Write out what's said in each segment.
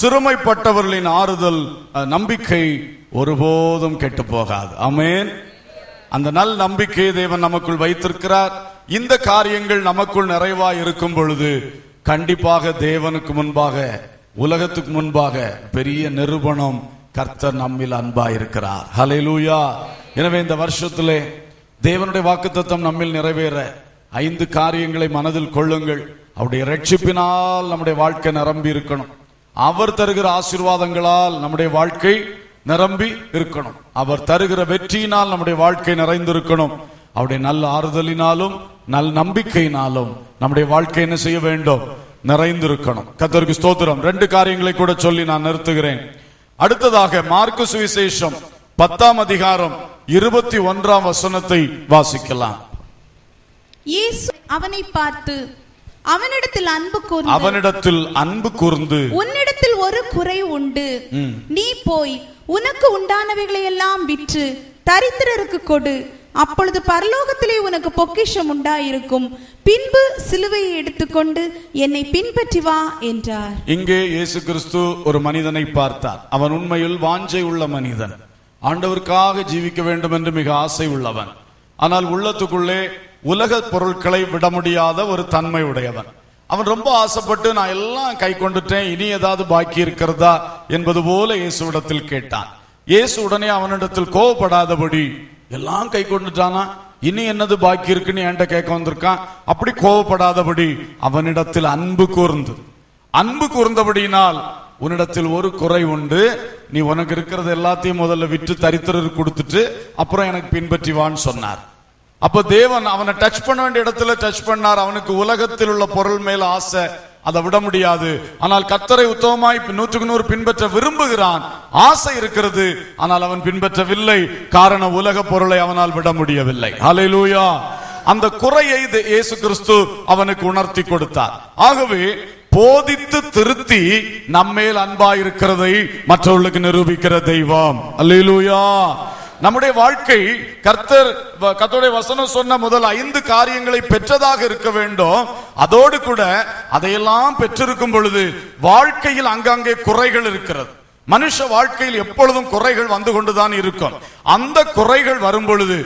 சிறுமைப்பட்டவர்களின் ஆறுதல் நம்பிக்கை ஒருபோதும் கெட்டு போகாது. அமேன் அந்த நல் நம்பிக்கையை தேவன் நமக்குள் வைத்திருக்கிறார். இந்த காரியங்கள் நமக்குள் நிறைவாய் இருக்கும் பொழுது கண்டிப்பாக தேவனுக்கு முன்பாக உலகத்துக்கு முன்பாக பெரிய நிரூபணம் கர்த்தர் நம்மில் அன்பா இருக்கிறார் ஹலெலூயா எனவே இந்த வருஷத்திலே தேவனுடைய வாக்குத்தத்தம் நம்மில் நிறைவேற ஐந்து காரியங்களை மனதில் கொள்ளுங்கள். அவருடைய ரட்சிப்பினால் நம்முடைய வாழ்க்கை நிரம்பி இருக்கணும் அவர் தருகிற ஆசீர்வாதங்களால் நம்முடைய வாழ்க்கை நிரம்பி இருக்கணும். அவர் தருகிற வெற்றியினால் நம்முடைய வாழ்க்கை நிறைந்திருக்கணும். அவருடைய நல்ல ஆறுதலினாலும் நல் நம்பிக்கையினாலும் நம்முடைய வாழ்க்கை என்ன செய்ய வேண்டும்? நிறைந்திருக்கணும். கத்தருக்கு ஸ்தோத்திரம். ரெண்டு காரியங்களை கூட சொல்லி நான் நிறுத்துகிறேன். அடுத்ததாக மார்க்கு சுவிசேஷம் பத்தாம் அதிகாரம் இருபத்தி ஒன்றாம் வசனத்தை வாசிக்கலாம். அவனை பார்த்து அவனிடத்தில் அன்பு கூர்ந்து. அவனிடத்தில் அன்பு கூர்ந்து. உன்னிடத்தில் ஒரு குறை உண்டு. நீ போய் உனக்கு உண்டானவைகளை எல்லாம் விற்று தரித்திரருக்கு கொடு. அப்பொழுது பரலோகத்திலே உனக்கு பொக்கிஷம் உண்டாயிருக்கும். பின்பு சிலுவையை எடுத்துக்கொண்டு என்னை பின்பற்றி வா என்றார். இங்கே இயேசு கிறிஸ்து ஒரு மனிதனை பார்த்தார். அவன் உண்மையில் வாஞ்சை உள்ள மனிதன். ஆண்டவருக்காக ஜீவிக்க வேண்டும் என்று மிக ஆசை உள்ளவன். ஆனால் உள்ளத்துக்குள்ளே உலக பொருட்களை விட முடியாத ஒரு தன்மை உடையவன் அவன் ரொம்ப ஆசைப்பட்டு நான் எல்லாம் கை கொண்டுட்டேன் இனி ஏதாவது பாக்கி இருக்கிறதா என்பது போல இயேசுவிடத்தில் கேட்டான். இயேசு உடனே அவனிடத்தில் கோவப்படாதபடி எல்லாம் கை கொண்டுட்டானா? இனி என்னது பாக்கி இருக்குன்னு என்கிட்ட கேட்க வந்திருக்கான்? அப்படி கோவப்படாதபடி அவனிடத்தில் அன்பு கூர்ந்து. அன்பு கூர்ந்தபடியினால் உன்னிடத்தில் ஒரு குறை உண்டு. நீ உனக்கு இருக்கிறது எல்லாத்தையும் முதல்ல விற்று தரித்திரருக்கு கொடுத்துட்டு அப்புறம் எனக்கு பின்பற்றி வான்னு சொன்னார். அப்ப தேவன் அவனை டச் பண்ண வேண்டிய இடத்துல டச் பண்ணார். அவனுக்கு உலகத்தில் உள்ள பொருள் மேல ஆசை. அதை விட முடியாது. ஆனால் கத்தரை உத்தமமாய் நூற்றுக்கு நூறு பின்பற்ற விரும்புகிறான். ஆசை இருக்கிறது. ஆனால் அவன் பின்பற்றவில்லை. காரணம் உலக பொருளை அவனால் விட முடியவில்லை. அலையிலூயா அந்த குறையை இயேசு கிறிஸ்து அவனுக்கு உணர்த்தி கொடுத்தார். ஆகவே போதித்து திருத்தி நம்மேல் அன்பாயிருக்கிறதை மற்றவர்களுக்கு நிரூபிக்கிற தெய்வம். அல்லேலூயா நம்முடைய வாழ்க்கை கர்த்தர் கத்தோடைய வசனம் சொன்ன முதல் ஐந்து காரியங்களை பெற்றதாக இருக்க வேண்டும். அதோடு கூட அதையெல்லாம் பெற்றிருக்கும் பொழுது வாழ்க்கையில் அங்கங்கே குறைகள் இருக்கிறது. மனுஷ வாழ்க்கையில் எப்பொழுதும் குறைகள் வந்து கொண்டுதான் இருக்கும். அந்த குறைகள் வரும் பொழுது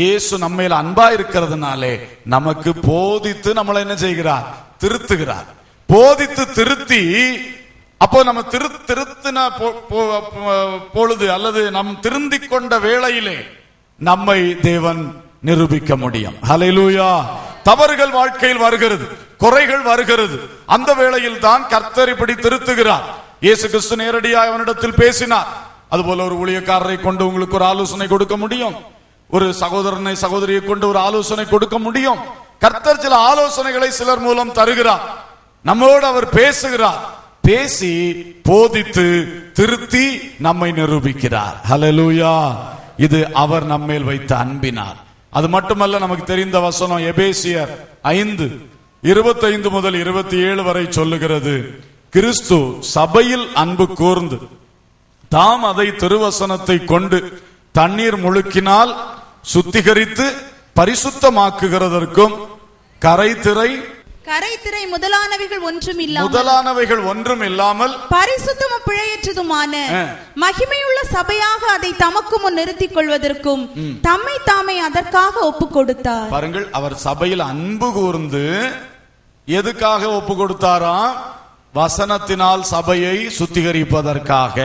இயேசு நம்மையில் அன்பா இருக்கிறதுனாலே நமக்கு போதித்து நம்மளை என்ன செய்கிறார்? திருத்துகிறார். போதித்து திருத்தி அப்போ நம்ம திரு திரு பொ- பொழுது அல்லது நம் திருந்திக் கொண்ட வேளையிலே நம்மை தேவன் நிரூபிக்க முடியும். ஹலெலூயா தவறுகள் வாழ்க்கையில் வருகிறது. குறைகள் வருகிறது. அந்த வேளையில் தான் கர்த்தர் இப்படி திருத்துகிறார். இயேசு கிறிஸ்து நேரடியாக அவனிடத்தில் பேசினார். அதுபோல ஒரு ஊழியக்காரரை கொண்டு உங்களுக்கு ஒரு ஆலோசனை கொடுக்க முடியும். ஒரு சகோதரனை சகோதரியை கொண்டு ஒரு ஆலோசனை கொடுக்க முடியும். கர்த்தர் சில ஆலோசனைகளை சிலர் மூலம் தருகிறார். நம்மோடு அவர் பேசுகிறார். பேசி போதித்து திருத்தி நம்மை நிரூபிக்கிறார். ஹalleluya இது அவர் நம்மேல் வைத்த அன்பினார் அது மட்டுமல்ல நமக்கு தெரிந்த வசனம் எபேசியர் ஐந்து இருபத்தைந்து முதல் இருபத்தி ஏழு வரை சொல்லுகிறது. கிறிஸ்து சபையில் அன்பு கூர்ந்து தாம் அதை திருவசனத்தை கொண்டு தண்ணீர் முழுக்கினால் சுத்திகரித்து பரிசுத்தமாக்குகிறதற்கும் கரை திரை முதலானவைகள் ஒன்றும் இல்லாமல் முதலானவைகள் ஒன்றும் இல்லாமல் பரிசுத்தமும் பிழையற்றதுமான. மகிமையுள்ள சபையாக அதை தமக்கு முன் நிறுத்திக் கொள்வதற்கும் தம்மை தாமே அதற்காக ஒப்பு கொடுத்தார். பாருங்கள் அவர் சபையில் அன்பு கூர்ந்து எதுக்காக ஒப்பு கொடுத்தாராம்? வசனத்தினால் சபையை சுத்திகரிப்பதற்காக.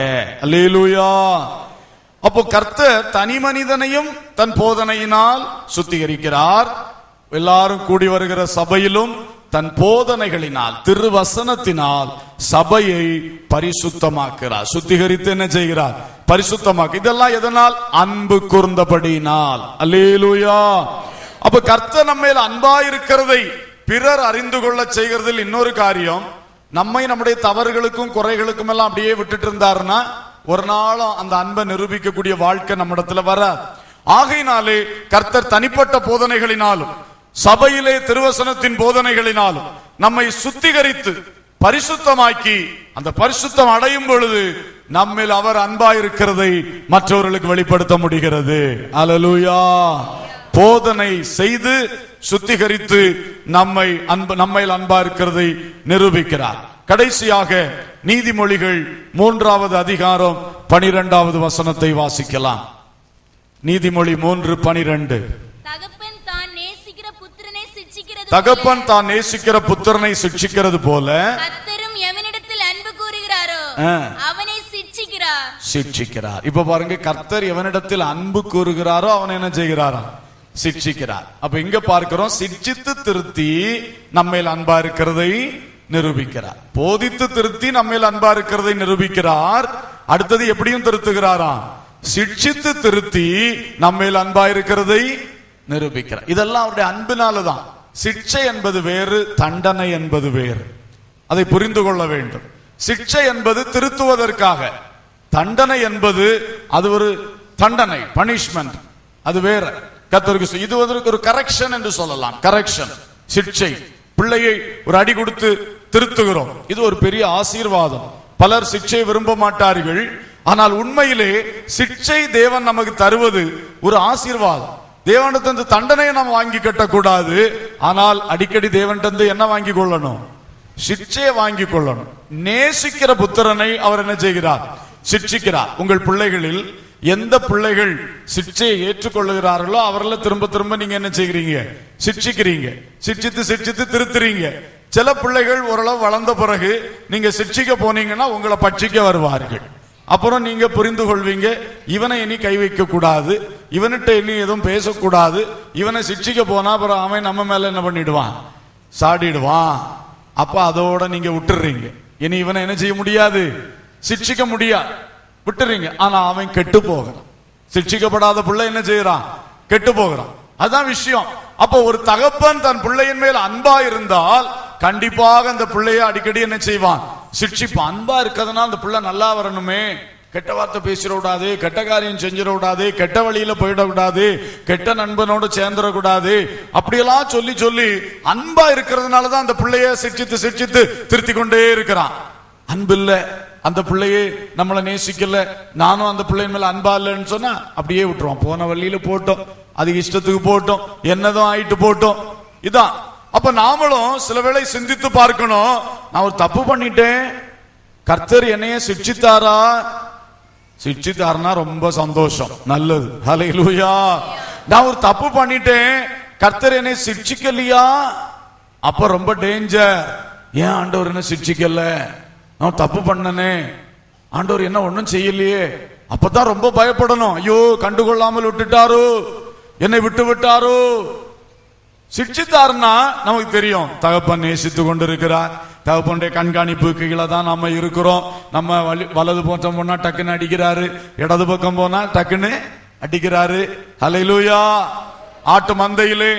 அல்லேலூயா. அப்போ கர்த்தர் தனி மனிதனையும் தன் போதனையினால் சுத்திகரிக்கிறார். எல்லாரும் கூடி வருகிற சபையிலும் தன் போதனைகளினால் திருவசனத்தினால் சபையை பரிசுத்தமாக்கிறார். சுத்திகரித்து என்ன செய்கிறார்? பரிசுத்தமாக்கு. இதெல்லாம் எதனால்? அன்பு கூர்ந்தபடியினால். அல்லேலூயா. அப்ப கர்த்தர் நம்ம மேல் அன்பா இருக்கிறதை பிறர் அறிந்து கொள்ள செய்கிறதில் இன்னொரு காரியம் நம்மை நம்முடைய தவறுகளுக்கும் குறைகளுக்கும் எல்லாம் அப்படியே விட்டுட்டு இருந்தாருன்னா ஒரு நாளும் அந்த அன்பை நிரூபிக்கக்கூடிய வாழ்க்கை நம்மிடத்துல வர ஆகையினாலே கர்த்தர் தனிப்பட்ட போதனைகளினாலும் சபையிலே திருவசனத்தின் போதனைகளினாலும் நம்மை சுத்திகரித்து பரிசுத்தமாக்கி அந்த பரிசுத்தம் அடையும் பொழுது நம்மில் அவர் அன்பாயிருக்கிறதை மற்றவர்களுக்கு வெளிப்படுத்த முடிகிறது. அலலுயா போதனை செய்து சுத்திகரித்து நம்மை அன்பு நம்மையில் அன்பா இருக்கிறதை நிரூபிக்கிறார். கடைசியாக நீதிமொழிகள் மூன்றாவது அதிகாரம் பனிரெண்டாவது வசனத்தை வாசிக்கலாம். நீதிமொழி மூன்று பனிரெண்டு தகப்பன் தான் நேசிக்கிற புத்திரனை சிட்சிக்கிறது தகப்பன் தான் நேசிக்கிற புத்திரனை சிக்ஷிக்கிறது போல கத்தரும் எவனிடத்தில் அன்பு கூறுகிறாரோ. அவனை சிட்சிக்கிறார் சிக்ஷிக்கிறார். இப்ப பாருங்க கர்த்தர் எவனிடத்தில் அன்பு கூறுகிறாரோ அவன் என்ன செய்கிறாரா? சிக்ஷிக்கிறார். அப்ப இங்க பார்க்கிறோம் சிக்ஷித்து திருத்தி நம்மேல் அன்பா இருக்கிறதை நிரூபிக்கிறார். போதித்து திருத்தி நம்மேல் அன்பா இருக்கிறதை நிரூபிக்கிறார். அடுத்தது எப்படியும் திருத்துகிறாரா? சிக்ஷித்து திருத்தி நம்மேல் அன்பா இருக்கிறதை நிரூபிக்கிறார். இதெல்லாம் அவருடைய அன்பினாலதான். சிக்ஷை என்பது வேறு தண்டனை என்பது வேறு. அதை புரிந்து கொள்ள வேண்டும். சிக்ஷை என்பது திருத்துவதற்காக. தண்டனை என்பது அது ஒரு தண்டனை பனிஷ்மெண்ட் அது வேற. கத்தருக்கு இது வந்து ஒரு கரெக்ஷன் என்று சொல்லலாம். கரெக்ஷன் சிக்ஷை. பிள்ளையை ஒரு அடி கொடுத்து திருத்துகிறோம். இது ஒரு பெரிய ஆசீர்வாதம். பலர் சிக்ஷை விரும்ப மாட்டார்கள். ஆனால் உண்மையிலே சிக்ஷை தேவன் நமக்கு தருவது ஒரு ஆசீர்வாதம். தேவனிடத்திலிருந்து தண்டனையை நாம் வாங்கி கட்டக்கூடாது. ஆனால் அடிக்கடி தேவன்கிட்ட என்ன வாங்கி கொள்ளணும்? சிக்ஷையை வாங்கி கொள்ளணும். நேசிக்கிற புத்திரனை அவர் என்ன செய்கிறார்? சிக்ஷிக்கிறார் உங்கள் பிள்ளைகளில் எந்த பிள்ளைகள் சிக்ஷையை ஏற்றுக்கொள்ளுகிறார்களோ அவர்களை திரும்ப திரும்ப நீங்க என்ன செய்கிறீங்க? சிக்ஷிக்கிறீங்க சிக்ஷித்து சிக்ஷித்து திருத்துறீங்க. சில பிள்ளைகள் ஓரளவு வளர்ந்த பிறகு நீங்க சிக்ஷிக்க போனீங்கன்னா உங்களை பட்சிக்க வருவார்கள். அப்புறம் நீங்க புரிந்து கொள்வீங்க. இவனை இனி கை வைக்க கூடாது இவன்கிட்ட இனி எதுவும் பேசக்கூடாது. இவனை சிக்ஷிக்க போனா அப்புறம் அவன் நம்ம மேல என்ன பண்ணிடுவான்? சாடிடுவான். அப்ப அதோட நீங்க விட்டுறீங்க. இனி இவனை என்ன செய்ய முடியாது? சிக்ஷிக்க முடியாது விட்டுறீங்க. ஆனா அவன் கெட்டு போகிறான். சிக்ஷிக்கப்படாத பிள்ளை என்ன செய்யறான் கெட்டு போகிறான். அதான் விஷயம். அப்போ ஒரு தகப்பன் தன் பிள்ளையின் மேல் அன்பா இருந்தால் கண்டிப்பாக அந்த பிள்ளைய அடிக்கடி என்ன செய்வான்? சிக்ஷிப்பான். அன்பா இருக்கிறதுனா அந்த பிள்ளை நல்லா வரணுமே. கெட்ட வார்த்தை பேசிடக்கூடாது கெட்ட காரியம் செஞ்சிடக்கூடாது கெட்ட வழியில போயிட கூடாது கெட்ட நண்பனோடு சேர்ந்துட கூடாது. அப்படியெல்லாம் சொல்லி சொல்லி அன்பா இருக்கிறதுனால தான் அந்த பிள்ளைய சிரிச்சித்து சிரிச்சித்து திருத்தி கொண்டே இருக்கிறான். அன்பு இல்ல அந்த பிள்ளையே நம்மளை நேசிக்கல நானும் அந்த பிள்ளையின் மேல அன்பா இல்லைன்னு சொன்னா அப்படியே விட்டுருவான். போன வழியில போட்டோம் அது இஷ்டத்துக்கு போட்டோம் என்னதும் ஆயிட்டு போட்டோம். இதான். அப்ப நாமளும் சில வேளை சிந்தித்து பார்க்கணும் நான் ஒரு தப்பு பண்ணிட்டேன் கர்த்தர் என்னைய சிக்ஷித்தாரா சிக்ஷித்தாருன்னா ரொம்ப சந்தோஷம். நல்லது. ஹalleluya நான் ஒரு தப்பு பண்ணிட்டேன். கர்த்தர் என்னை சிக்ஷிக்கலையா அப்ப ரொம்ப டேஞ்சர் ஏன் ஆண்டவர் என்ன சிக்ஷிக்கல நான் தப்பு பண்ணனே. ஆண்டவர் என்ன ஒன்றும் செய்யலையே. அப்பதான் ரொம்ப பயப்படணும். ஐயோ கண்டுகொள்ளாமல் விட்டுட்டாரு. என்னை விட்டு விட்டாரு. சிக்ஷித்தார்னா நமக்கு தெரியும். தகப்பன் நேசித்து கொண்டிருக்கிறார். தகப்பனுடைய கண்காணிப்பு கீழே தான் நம்ம இருக்கிறோம். நம்ம வலது பக்கம் போனா டக்குன்னு அடிக்கிறாரு. இடது பக்கம் போனா டக்குன்னு அடிக்கிறாரு. அலையிலூயா ஆட்டு மந்தையிலே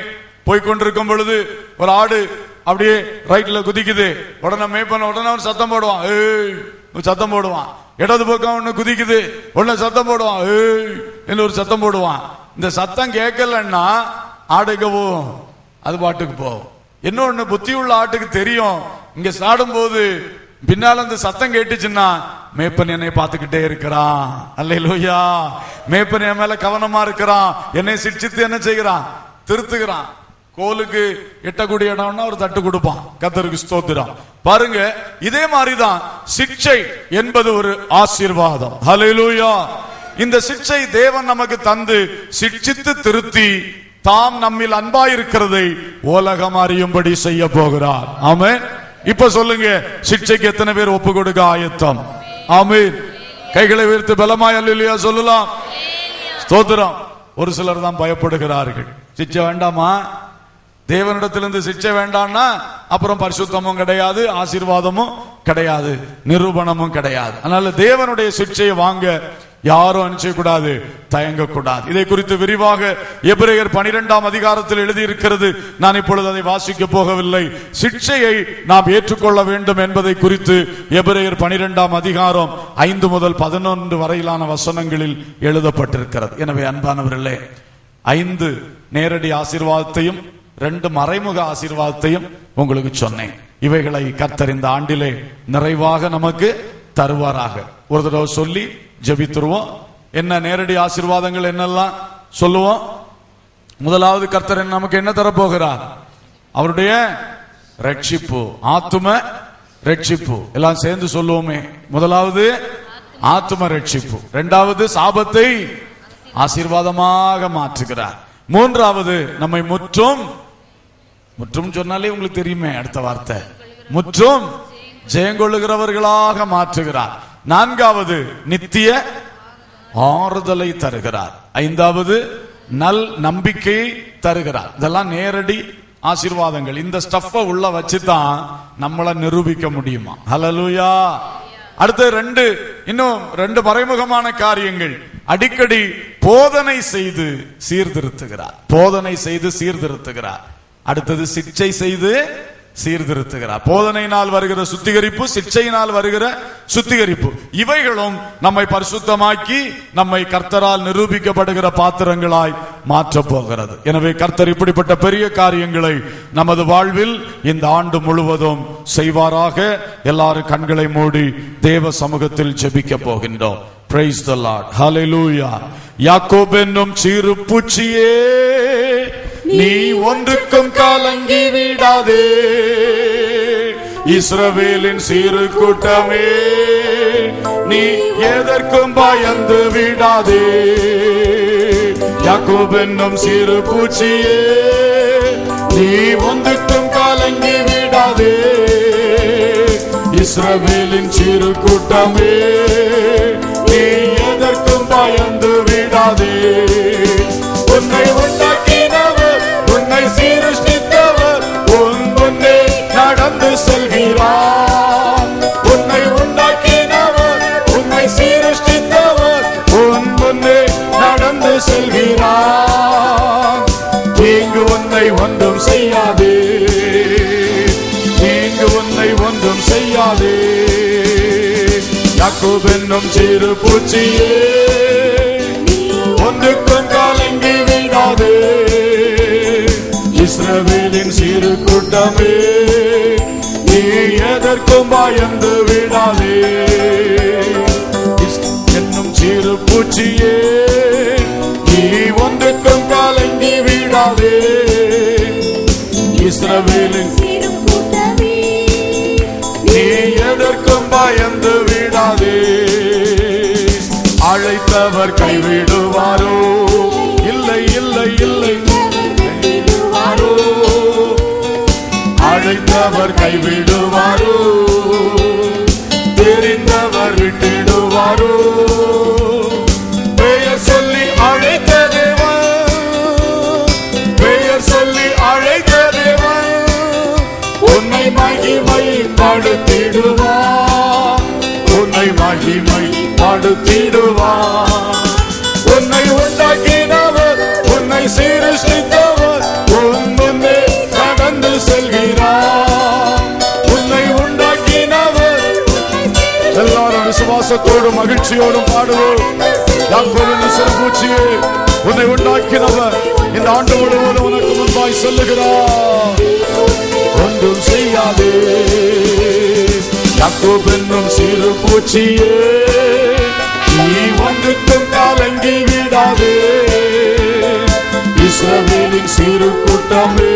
போய் கொண்டிருக்கும் பொழுது ஒரு ஆடு அப்படியே ரைட்ல குதிக்குது. உடனே மேய்ப்பன உடனே ஒரு சத்தம் போடுவான். ஏய் ஒரு சத்தம் போடுவான். இடது பக்கம் ஒண்ணு குதிக்குது. உடனே சத்தம் போடுவான். ஏய் என்று ஒரு சத்தம் போடுவான். இந்த சத்தம் கேட்கலன்னா ஆடுக்கு போகும். அது பாட்டுக்கு போகும். இன்னொன்னு புத்தி உள்ள ஆட்டுக்கு தெரியும். இங்க சாடும் போது பின்னால அந்த சத்தம் கேட்டுச்சுன்னா மேப்பன் என்னை பார்த்துக்கிட்டே இருக்கிறான். அல்லையா மேப்பன் என் மேல கவனமா இருக்கிறான். என்னை சிரிச்சித்து என்ன செய்கிறான்? திருத்துகிறான். கோலுக்கு எட்டக்கூடிய இடம்னா ஒரு தட்டு கொடுப்பான். கத்தருக்கு ஸ்தோத்திரம். பாருங்க இதே மாதிரிதான் சிக்ஷை என்பது ஒரு ஆசீர்வாதம். ஹalleluya இந்த சிக்ஷை தேவன் நமக்கு தந்து சிக்ஷித்து திருத்தி தாம் நம்மில் அன்பாயிருக்கிறதை உலகம் அறியும்படி செய்ய போகிறார். ஆமென். இப்ப சொல்லுங்க சிக்ஷைக்கு எத்தனை பேர் ஒப்பு கொடுக்க ஆயத்தம்? ஆமென். கைகளை உயர்த்து பலமாய் அல்லா சொல்லலாம். ஸ்தோத்திரம். ஒரு சிலர் தான் பயப்படுகிறார்கள். சிச்சை வேண்டாமா? தேவனிடத்திலிருந்து சிச்சை வேண்டாம்னா அப்புறம் பரிசுத்தமும் கிடையாது ஆசீர்வாதமும் கிடையாது நிரூபணமும் கிடையாது. அதனால தேவனுடைய சிக்ஷையை வாங்க யாரும் அனுப்பிச்சக்கூடாது தயங்கக்கூடாது. இதை குறித்து விரிவாக எபிரேயர் பனிரெண்டாம் அதிகாரத்தில் எழுதியிருக்கிறது. நான் இப்பொழுது அதை வாசிக்க போகவில்லை. சிக்ஷையை நாம் ஏற்றுக்கொள்ள வேண்டும் என்பதை குறித்து எபிரேயர் பனிரெண்டாம் அதிகாரம் ஐந்து முதல் பதினொன்று வரையிலான வசனங்களில் எழுதப்பட்டிருக்கிறது. எனவே அன்பானவர்களே ஐந்து நேரடி ஆசீர்வாதத்தையும் ரெண்டு மறைமுக ஆசீர்வாதத்தையும் உங்களுக்கு சொன்னேன். இவைகளை கத்தறிந்த ஆண்டிலே நிறைவாக நமக்கு தருவாராக. ஒரு தடவை சொல்லி ஜெபித்துருவோம். என்ன நேரடி ஆசீர்வாதங்கள் என்னெல்லாம் சொல்லுவோம். முதலாவது கர்த்தர் நமக்கு என்ன தரப்போகிறார்? அவருடைய ரட்சிப்பு ஆத்தும ரட்சிப்பு. எல்லாம் சேர்ந்து சொல்லுவோமே. முதலாவது ஆத்தும ரட்சிப்பு. இரண்டாவது சாபத்தை ஆசீர்வாதமாக மாற்றுகிறார். மூன்றாவது நம்மை முற்றும் முற்றும் சொன்னாலே உங்களுக்கு தெரியுமே அடுத்த வார்த்தை. முற்றும் ஜெயங்கொள்ளுகிறவர்களாக மாற்றுகிறார். நான்காவது நித்திய ஆறுதலை தருகிறார். ஐந்தாவது நல் நம்பிக்கையை தருகிறார். இதெல்லாம் நேரடி ஆசீர்வாதங்கள். இந்த ஸ்டஃப்ப உள்ள வச்சுதான் நம்மளை நிரூபிக்க முடியுமா? ஹலலுயா அடுத்து ரெண்டு இன்னும் ரெண்டு மறைமுகமான காரியங்கள். அடிக்கடி போதனை செய்து சீர்திருத்துகிறார். போதனை செய்து சீர்திருத்துகிறார். அடுத்தது சிக்ஷை செய்து சீர்திருத்துகிறார். போதனையினால் வருகிற சுத்திகரிப்பு சிக்ஷையினால் வருகிற சுத்திகரிப்பு. இவைகளும் நம்மை பரிசுத்தமாக்கி நம்மை கர்த்தரால் நிரூபிக்கப்படுகிற பாத்திரங்களாய் மாற்றப் போகிறது. எனவே கர்த்தர் இப்படிப்பட்ட பெரிய காரியங்களை நமது வாழ்வில் இந்த ஆண்டு முழுவதும் செய்வாராக. எல்லாரும் கண்களை மூடி தேவ சமூகத்தில் ஜெபிக்க போகின்றோம். பிரைஸ் த லார்ட் ஹalleluya யாக்கோப் என்னும் சிறு பூச்சியே. நீ ஒன்றுக்கும் காலங்கி விடாதே. இஸ்ரவேலின் சிறு கூட்டமே நீ எதற்கும் பயந்து விடாதே. யாக்கோபென்னும் சிறு பூச்சியே நீ ஒன்றுக்கும் காலங்கி விடாதே. இஸ்ரவேலின் சிறு கூட்டமே நீ எதற்கும் பயந்து விடாதே. உன்னை உண்டாக்கினவர் நடந்து உன்னை உண்டாக்கினவர் உன்னை சீருஷ்டித்தவர் உன் முன்னே நடந்து செல்கிறார். தீங்கு உன்னை ஒன்றும் செய்யாதே. தீங்கு உன்னை ஒன்றும் செய்யாதே. யாக்கோப் என்னும் சிறு பூச்சியே ஒன்றுக்கும் காலங்கி விடாதே இஸ்ரவேலின் சிறு கூட்டமே நீ எதற்கும் பயந்து விடாதே. என்னும் சிறு பூச்சியே நீ ஒன்றுக்கும் கலங்கி விடாதே. இஸ்ரவேலின் நீ எதற்கும் பயந்து விடாதே. அழைத்தவர் கைவிடுவாரோ. அழைத்தவர் கைவிடுவாரோ? தெரிந்தவர் விட்டிடுவாரோ? பெயர் சொல்லி அழைத்த தேவன் பெயர் சொல்லி அழைத்த தேவன் உன்னை மகிமை படுத்திடுவார் உன்னை மகிமை படுத்திடுவார் உன்னை உண்டாக்கினவர் உன்னை சீரஷ்டித்தவர் சந்தோஷத்தோடும் மகிழ்ச்சியோடும் பாடுவோம். யாக்கோவின் சிறப்பூச்சியே உன்னை உண்டாக்கினவர் இந்த ஆண்டு முழுவதும் உனக்கு முன்பாய் சொல்லுகிறார். ஒன்றும் செய்யாதே. யாக்கோப் என்னும் சிறு பூச்சியே நீ ஒன்றுக்கும் காலங்கி விடாதே. இஸ்ரவேலின் சிறு கூட்டமே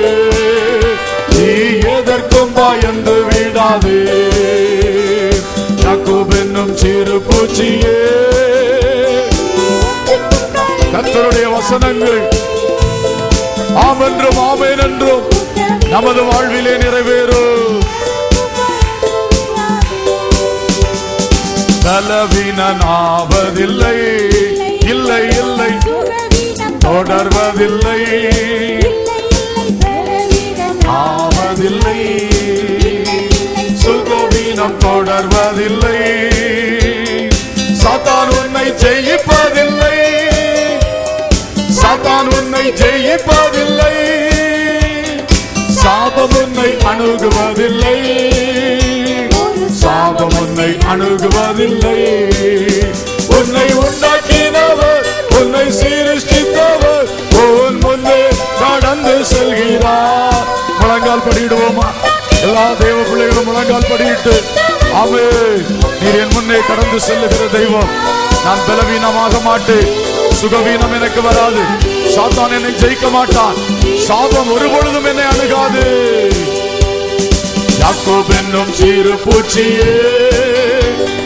நீ எதற்கும் பயந்து விடாதே. யாக்கோப் என்னும் சிறு பூச்சியே. கத்தருடைய வசனங்கள் ஆம் என்றும் ஆமேன் என்றும் நமது வாழ்விலே நிறைவேறும். பலவீனனாவதில்லை இல்லை இல்லை. தொடர்வதில்லை. ஆவதில்லை. சுகவீனம் தொடர்வதில்லை. சாத்தான் உன்னை ஜெயிப்பதில்லை. சாத்தான் உன்னை ஜெயிப்பதில்லை. சாபம் உன்னை அணுகுவதில்லை. சாபம் உன்னை அணுகுவதில்லை. உன்னை உண்டாக்கினவர் உன்னை சீரஷ்டித்தவர் உன் முன்னே நடந்து செல்கிறார். முழங்கால் படிடுவோமா எல்லா தேவ பிள்ளைகளும் முழங்கால் படியிட்டு ஆமே நீர் என் முன்னே கடந்து செல்லுகிற தெய்வம். நான் பலவீனமாக மாட்டேன். சுகவீனம் எனக்கு வராது. சாத்தான் என்னை ஜெயிக்க மாட்டான். சாபம் ஒரு பொழுதும் என்னை அணுகாது. யாக்கோப் என்னும் சீரு பூச்சியே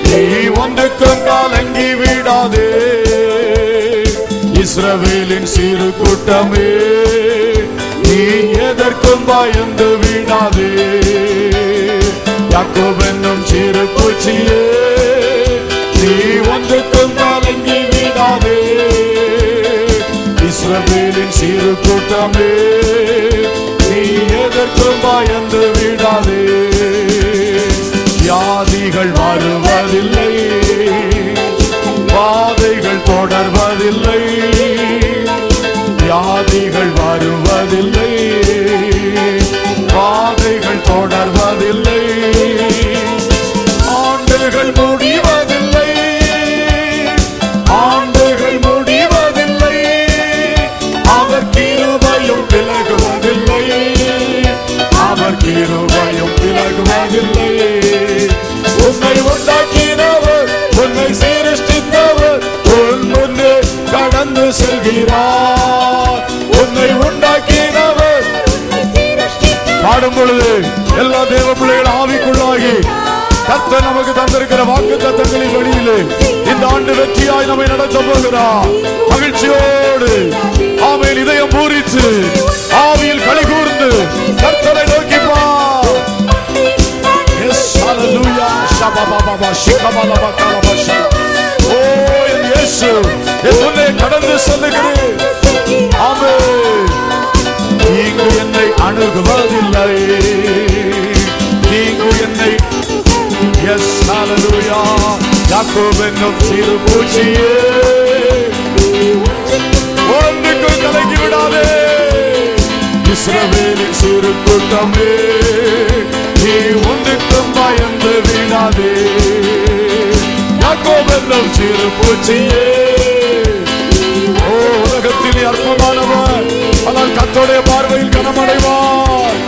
நீ ஒன்றுக்கும் கலங்கி விடாதே. இஸ்ரவேலின் சிறு கூட்டமே நீ எதற்கும் பயந்து விடாதே யாக்கோப் என்னும் சிறு பூச்சியே நீ ஒன்றுக்கும் கலங்கி விடாதே. இஸ்ரவேலின் சிறு கூட்டமே நீ எதற்கும் பயந்து விடாதே. வியாதிகள் வருவதில்லை பாதைகள் தொடர்வதில்லை வியாதிகள் வருவதில்லை பாதைகள் தொடர்வதில்லை. ஆண்டுகள் முடிவதில்லை. ஆண்டுகள் முடிவதில்லை. அவர் கிருபையும் விலகுவதில்லை. அவர் கிருபையும் விலகுவதில்லை. உன்னை உண்டாக்கினவர் உன்னை சீரஷ்டித்தவர் உன் முன்னே கடந்து செல்கிறார். உன்னை உண்டாக்கினவர். பாடும் பொழுது எல்லா தேவ பிள்ளைகள் ஆவிக்குள்ளாகி கர்த்தர் நமக்கு தந்திருக்கிற வாக்கு தத்தங்களின் வழியிலே இந்த ஆண்டு வெற்றியாய் நம்மை நடத்த போகிறார். மகிழ்ச்சியோடு ஆமையில் இதயம் பூரித்து ஆவியில் களி கூர்ந்து கர்த்தரை நோக்கி ஓ, oh, என் கடந்து செல்லுகிறேன் ஆமென். தீங்கு என்னை அணுகுவதில்லை. எஸ் ஹalleluya யாக்கோப் என்னும் சிறு பூச்சியே. ஒன்றுக்கு கலங்கி விடாதே. இஸ்ரவேலின் சிறு கூட்டமே நீ ஒன்றுக்கும் பயந்து விடாதே யாக்கோப் என்னும் சிறு பூச்சியே. ஓ உலகத்தில் நீ அற்பமானவர் ஆனால் கத்தோடைய பார்வையில் கனமடைவார்.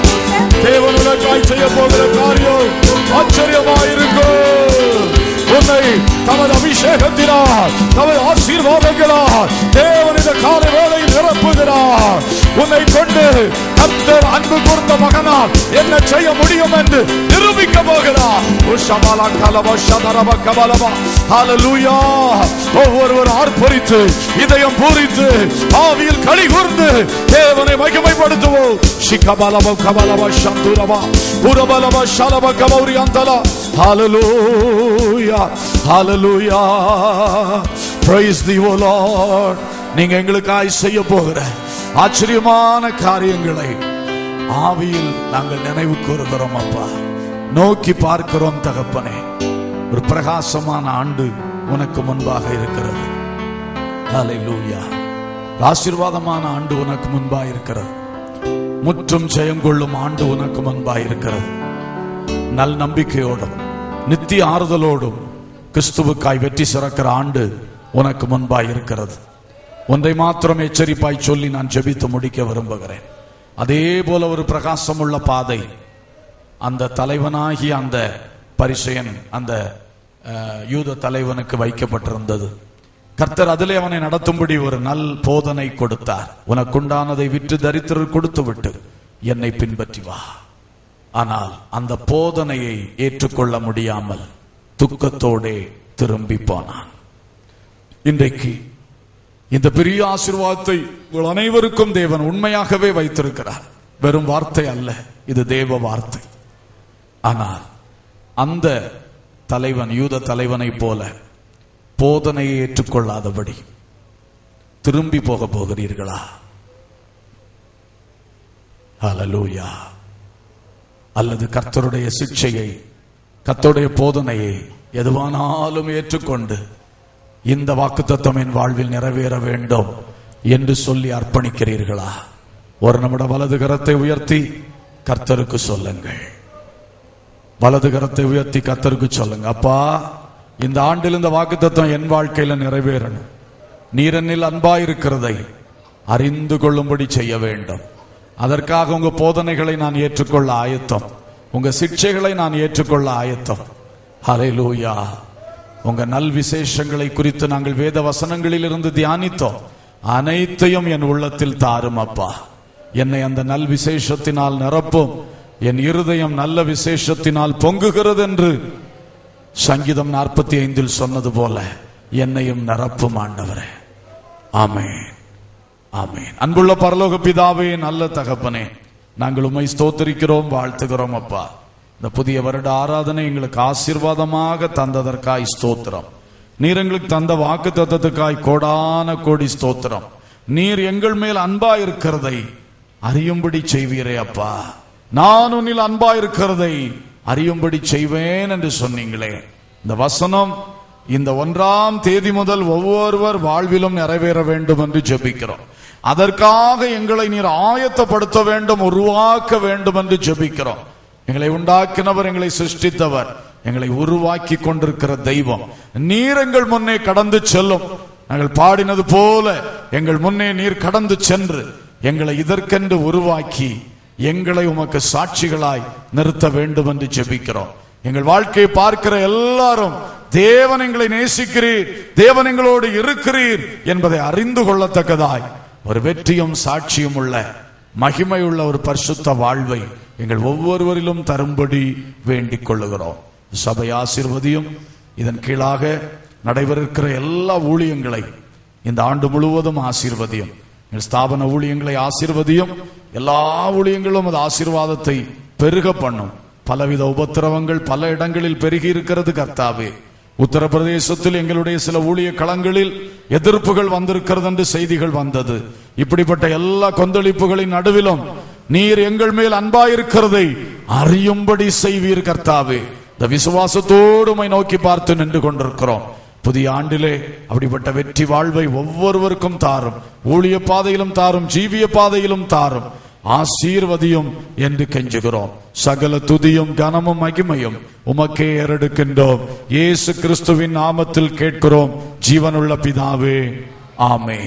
தேவன் உனக்காய் செய்ய போகிற காரியம் ஆச்சரியமாயிருக்கும் உன்னை தமது அபிஷேகத்தினால் தமது ஆசீர்வாதங்களால் தேவன் இந்த காலை நிரப்புகிறார். உன்னை கொண்டு கத்தர் அன்பு கூர்ந்த மகனால் என்ன செய்ய முடியும் என்று நிரூபிக்க போகிறார். உஷமலா கலவ சதரவ கபலவா ஹalleluya ஒவ்வொருவர் ஆர்ப்பரித்து இதயம் பூரித்து ஆவியில் களி கூர்ந்து தேவனை மகிமைப்படுத்துவோம். ஷிகபலவ கபலவ சந்துரவா புரபலவ சலவ கபௌரி அந்தலா. ஹalleluya ஹalleluya praise thee, O lord. நீங்க எங்களுக்காய் செய்ய போகிற ஆச்சரியமான காரியங்களை ஆவியில் நாங்கள் நினைவு கூறுகிறோம் அப்பா. நோக்கி பார்க்கிறோம் தகப்பனே. ஒரு பிரகாசமான ஆண்டு உனக்கு முன்பாக இருக்கிறது. ஆசீர்வாதமான ஆண்டு உனக்கு முன்பாக இருக்கிறது. முற்றும் ஜெயம் கொள்ளும் ஆண்டு உனக்கு முன்பாக இருக்கிறது. நல் நம்பிக்கையோடும் நித்திய ஆறுதலோடும் கிறிஸ்துவுக்காய் வெற்றி சிறக்கிற ஆண்டு உனக்கு முன்பாக இருக்கிறது. ஒன்றை மாத்திரம் எச்சரிப்பாய் சொல்லி நான் ஜெபித்து முடிக்க விரும்புகிறேன். அதே போல ஒரு பிரகாசமுள்ள பாதை. அந்த தலைவனாகிய அந்த பரிசையன் அந்த யூத தலைவனுக்கு வைக்கப்பட்டிருந்தது. கர்த்தர் அதிலே அவனை நடத்தும்படி ஒரு நல் போதனை கொடுத்தார். உனக்குண்டானதை விற்று தரித்திரர் கொடுத்து விட்டு என்னை பின்பற்றி வா. ஆனால் அந்த போதனையை ஏற்றுக்கொள்ள முடியாமல் துக்கத்தோடே திரும்பி போனான். இன்றைக்கு இந்த பெரிய ஆசீர்வாதத்தை உங்கள் அனைவருக்கும் தேவன் உண்மையாகவே வைத்திருக்கிறார். வெறும் வார்த்தை அல்ல இது தேவ வார்த்தை. ஆனால் அந்த தலைவன் யூத தலைவனைப் போல போதனையை ஏற்றுக்கொள்ளாதபடி திரும்பி போக போகிறீர்களா? அலலூயா அல்லது கர்த்தருடைய சிக்ஷையை கர்த்தருடைய போதனையை எதுவானாலும் ஏற்றுக்கொண்டு இந்த வாக்குத்தத்தம் என் வாழ்வில் நிறைவேற வேண்டும் என்று சொல்லி அர்ப்பணிக்கிறீர்களா? ஒரு நம்முட வலது கரத்தை உயர்த்தி கர்த்தருக்கு சொல்லுங்கள். வலது கரத்தை உயர்த்தி கர்த்தருக்கு சொல்லுங்க அப்பா இந்த ஆண்டில் இந்த வாக்குத்தத்தம் என் வாழ்க்கையில நிறைவேறணும். நீரனில் அன்பாயிருக்கிறதை அறிந்து கொள்ளும்படி செய்ய வேண்டும். அதற்காக உங்க போதனைகளை நான் ஏற்றுக்கொள்ள ஆயத்தம். உங்க சிக்ஷைகளை நான் ஏற்றுக்கொள்ள ஆயத்தம். ஹalleluya உங்க நல் விசேஷங்களை குறித்து நாங்கள் வேத வசனங்களில் இருந்து தியானித்தோம். அனைத்தையும் என் உள்ளத்தில் தாரும் அப்பா. என்னை அந்த நல் விசேஷத்தினால் நிரப்பும். என் இருதயம் நல்ல விசேஷத்தினால் பொங்குகிறது என்று சங்கீதம் நாற்பத்தி ஐந்தில் சொன்னது போல என்னையும் நிரப்பும் ஆண்டவரே. ஆமேன். ஆமேன். அன்புள்ள பரலோக பிதாவே நல்ல தகப்பனே நாங்கள் உண்மை ஸ்தோத்தரிக்கிறோம் வாழ்த்துகிறோம் அப்பா. இந்த புதிய வருட ஆராதனை எங்களுக்கு ஆசீர்வாதமாக தந்ததற்காய் ஸ்தோத்திரம். நீர் எங்களுக்கு தந்த வாக்கு தத்தத்துக்காய் கோடான கோடி ஸ்தோத்திரம். நீர் எங்கள் மேல் அன்பா இருக்கிறதை அறியும்படி செய்வீரே அப்பா. நான் உன்னில் அன்பா இருக்கிறதை அறியும்படி செய்வேன் என்று சொன்னீங்களே. இந்த வசனம் இந்த ஒன்றாம் தேதி முதல் ஒவ்வொருவர் வாழ்விலும் நிறைவேற வேண்டும் என்று ஜெபிக்கிறோம். அதற்காக எங்களை நீர் ஆயத்தப்படுத்த வேண்டும் உருவாக்க வேண்டும் என்று ஜெபிக்கிறோம். எங்களை உண்டாக்கினவர் எங்களை சிருஷ்டித்தவர் எங்களை உருவாக்கி கொண்டிருக்கிற தெய்வம். நீர் எங்கள் முன்னே கடந்து செல்லும். நாங்கள் பாடினது போல எங்கள் முன்னே நீர் கடந்து சென்று எங்களை இதற்கென்று உருவாக்கி எங்களை உமக்கு சாட்சிகளாய் நிறுத்த வேண்டும் என்று ஜெபிக்கிறோம். எங்கள் வாழ்க்கையை பார்க்கிற எல்லாரும் தேவன் எங்களை நேசிக்கிறீர் தேவன் எங்களோடு இருக்கிறீர் என்பதை அறிந்து கொள்ளத்தக்கதாய். ஒரு வெற்றியும் சாட்சியும் உள்ள மகிமையுள்ள ஒரு பரிசுத்த வாழ்வை எங்கள் ஒவ்வொருவரிலும் தரும்படி வேண்டிக் கொள்ளுகிறோம் சபை ஆசிர்வதியும் இதன் கீழாக நடைபெற எல்லா ஊழியங்களை இந்த ஆண்டு முழுவதும் ஆசீர்வதியும். எங்கள் ஸ்தாபன ஊழியங்களை ஆசீர்வதியும். எல்லா ஊழியங்களும் அது ஆசீர்வாதத்தை பெருக பண்ணும். பலவித உபத்திரவங்கள் பல இடங்களில் பெருகி இருக்கிறது கர்த்தாவே. உத்தரப்பிரதேசத்தில் எங்களுடைய சில ஊழிய களங்களில் எதிர்ப்புகள் வந்திருக்கிறது என்று செய்திகள் வந்தது. இப்படிப்பட்ட எல்லா கொந்தளிப்புகளின் நடுவிலும் நீர் எங்கள் மேல் அன்பாயிருக்கிறதை அறியும்படி செய்வீர் கர்த்தாவே. இந்த விசுவாசத்தோடு நோக்கி பார்த்து நின்று கொண்டிருக்கிறோம். புதிய ஆண்டிலே அப்படிப்பட்ட வெற்றி வாழ்வை ஒவ்வொருவருக்கும் தாரும். ஊழிய பாதையிலும் தாரும் ஜீவிய பாதையிலும் தாரும். ஆசீர்வதியும் என்று கெஞ்சுகிறோம். சகல துதியும் கனமும் மகிமையும் உமக்கே ஏறெடுக்கின்றோம். இயேசு கிறிஸ்துவின் நாமத்தில் கேட்கிறோம். ஜீவனுள்ள பிதாவே ஆமே